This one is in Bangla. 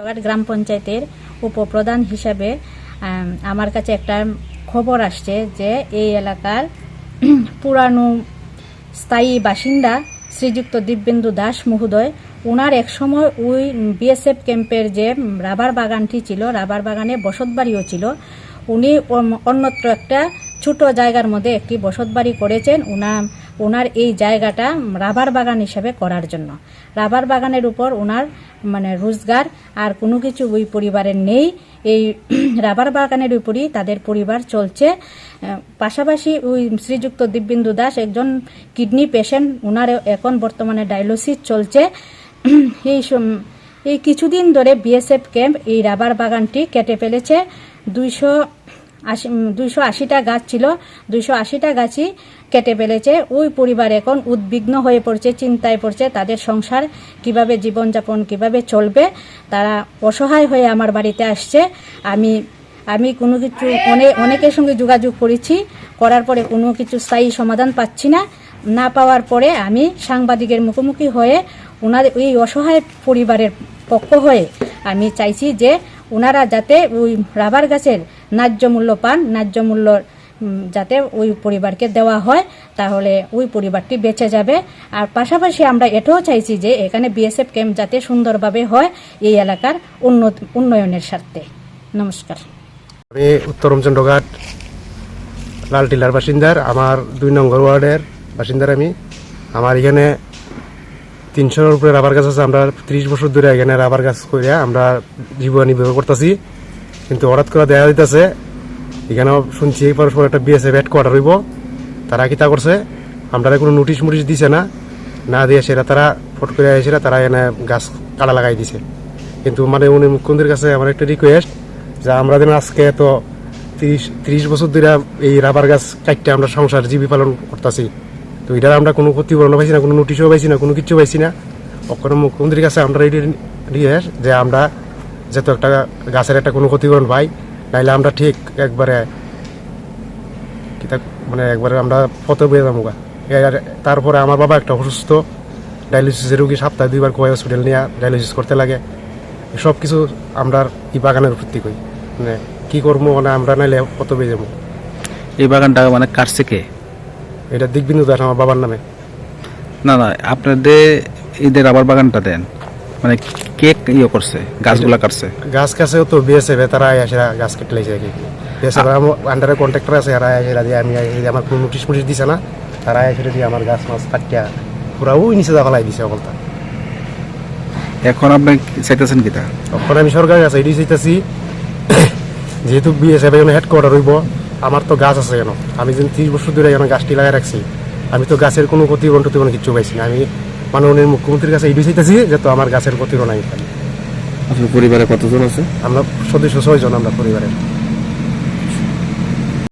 বাগাট গ্রাম পঞ্চায়েতের উপপ্রধান হিসাবে আমার কাছে একটা খবর আসছে যে এই এলাকার পুরানো স্থায়ী বাসিন্দা শ্রীযুক্ত দিব্যেন্দু দাস মহোদয় ওনার একসময় ওই বিএসএফ ক্যাম্পের যে রাবার বাগানটি ছিল, রাবার বাগানে বসতবাড়িও ছিল, উনি অন্যত্র একটা ছোট জায়গার মধ্যে একটি বসতবাড়ি করেছেন। উনা ওনার এই জায়গাটা রাবার বাগান হিসাবে করার জন্য। রাবার বাগানের উপর ওনার মানে রোজগার আর কোনো কিছু ওই পরিবারের নেই। এই রাবার বাগানের উপরই তাদের পরিবার চলছে। পাশাপাশি ওই শ্রীযুক্ত দিব্যেন্দু দাস একজন কিডনি পেশেন্ট, ওনার এখন বর্তমানে ডায়ালিসিস চলছে। এই এই কিছুদিন ধরে বিএসএফ ক্যাম্প এই রাবার বাগানটি কেটে ফেলেছে। দুইশো আশি দুইশো আশিটা গাছ ছিল। দুইশো আশিটা গাছই কেটে ফেলেছে। ওই পরিবার এখন উদ্বিগ্ন হয়ে পড়ছে, চিন্তায় পড়ছে তাদের সংসার কীভাবে জীবনযাপন, কীভাবে চলবে। তারা অসহায় হয়ে আমার বাড়িতে আসছে। আমি আমি কোনো কিছু অনেক অনেকের সঙ্গে যোগাযোগ করেছি। করার পরে কোনো কিছু স্থায়ী সমাধান পাচ্ছি না। না পাওয়ার পরে আমি সাংবাদিকের মুখোমুখি হয়ে ওনাদের ওই অসহায় পরিবারের পক্ষ হয়ে আমি চাইছি যে ওনারা যাতে ওই রাবার গাছের ন্যায্য মূল্য পান, ন্যায্য মূল্য যাতে ওই পরিবারকে দেওয়া হয়, তাহলে ওই পরিবারটি বেঁচে যাবে। আর পাশাপাশি আমরা এটাও চাইছি যে এখানে বিএসএফ ক্যাম্প যাতে সুন্দরভাবে হয় এই এলাকার উন্নত, উন্নয়নের স্বার্থে। নমস্কার। আমি উত্তর রামচন্দ্রঘাট লাল টিলার বাসিন্দার, আমার দুই নম্বর ওয়ার্ডের বাসিন্দার আমি। আমার এখানে তিনশোর উপরে রাবার গাছ আছে, আমরা ত্রিশ বছর ধরে এখানে রাবার গাছ করে আমরা জীবন নির্বাহ করতেছি। কিন্তু হঠাৎ করে দেখা দিতেছে, এখানেও শুনছি এই পরস্পর একটা বিএসএফ হেডকোয়ার্টার হইব। তারা কি তা করছে? আমরা কোনো নোটিশ মুটিশ দিছে না। না দিয়ে সেটা তারা ফট করে এসে তারা এনে গাছ কাটা লাগাই দিছে। কিন্তু মানে উনি মুখ্যমন্ত্রীর কাছে আমার একটা রিকোয়েস্ট যে আমরা যেন আজকে তো তিরিশ তিরিশ বছর ধরে এই রাবার গাছ কাটতে আমরা সংসার জীবী পালন করতেছি। তো এটার আমরা কোনো ক্ষতিপূরণ পাইছি না, কোনো নোটিশও পাইছি না, কোনো কিছু পাইছি না। ওখানে মুখ্যমন্ত্রীর কাছে আমরা রিকোয়েস্ট যে আমরা যেহেতু একটা গাছের একটা কোনো ক্ষতিপূরণ পাই নাইলে আমরা ঠিক একবারে মানে একবারে আমরা ফটো পেয়ে যাব। তারপরে আমার বাবা একটা অসুস্থ ডায়ালিসিসের রুগী সপ্তাহে দুইবার কোয়াই হসপিটাল নিয়ে ডায়ালিসিস করতে লাগে। সব কিছু আমরা এই বাগানের উপর করি মানে কি করব মানে আমরা নাইলে কত পেয়ে যাব এই বাগানটা মানে কাটছে কে? এটা দিকবিন্দু দাস আমার বাবার নামে। না না আপনাদের ঈদের আবার বাগানটা দেন। মানে কে ইয়ে করছে? গাছগুলা কাটছে? গাছ কাছেও তো বিএসএফ তারা আসে গাছ কেটে লাগছে আর কি। বিএসএফ আন্ডারে কন্ট্রাক্টর আছে এরা এসে দিয়ে আমি আমার কোনো নোটিশ দিছে না। তারা এসে দিয়ে আমার গাছ মাছ কাটিয়া পুরা ওই নিচে দা ফেলাই দিছে এখন আপনি চাইতেছেন কিটা তখন আমি সরকারের কাছে এটি চাইতেছি যেহেতু বিএসএফ এখানে হেডকোয়ার্টার হইব আমার তো গাছ আছে কেন? আমি যদি ত্রিশ বছর ধরে এখানে গাছটি লাগাই রাখছি। আমি তো গাছের কোনো টতিপূরণ কিছু পাইছি না। আমি মাননীয় মুখ্যমন্ত্রীর কাছে এই চাইতেছি যে তো আমার গাছের প্রতিরোধ নাই। আপনার পরিবারে কতজন আছে? আমরা সদস্য ছয়জন আমরা পরিবারের।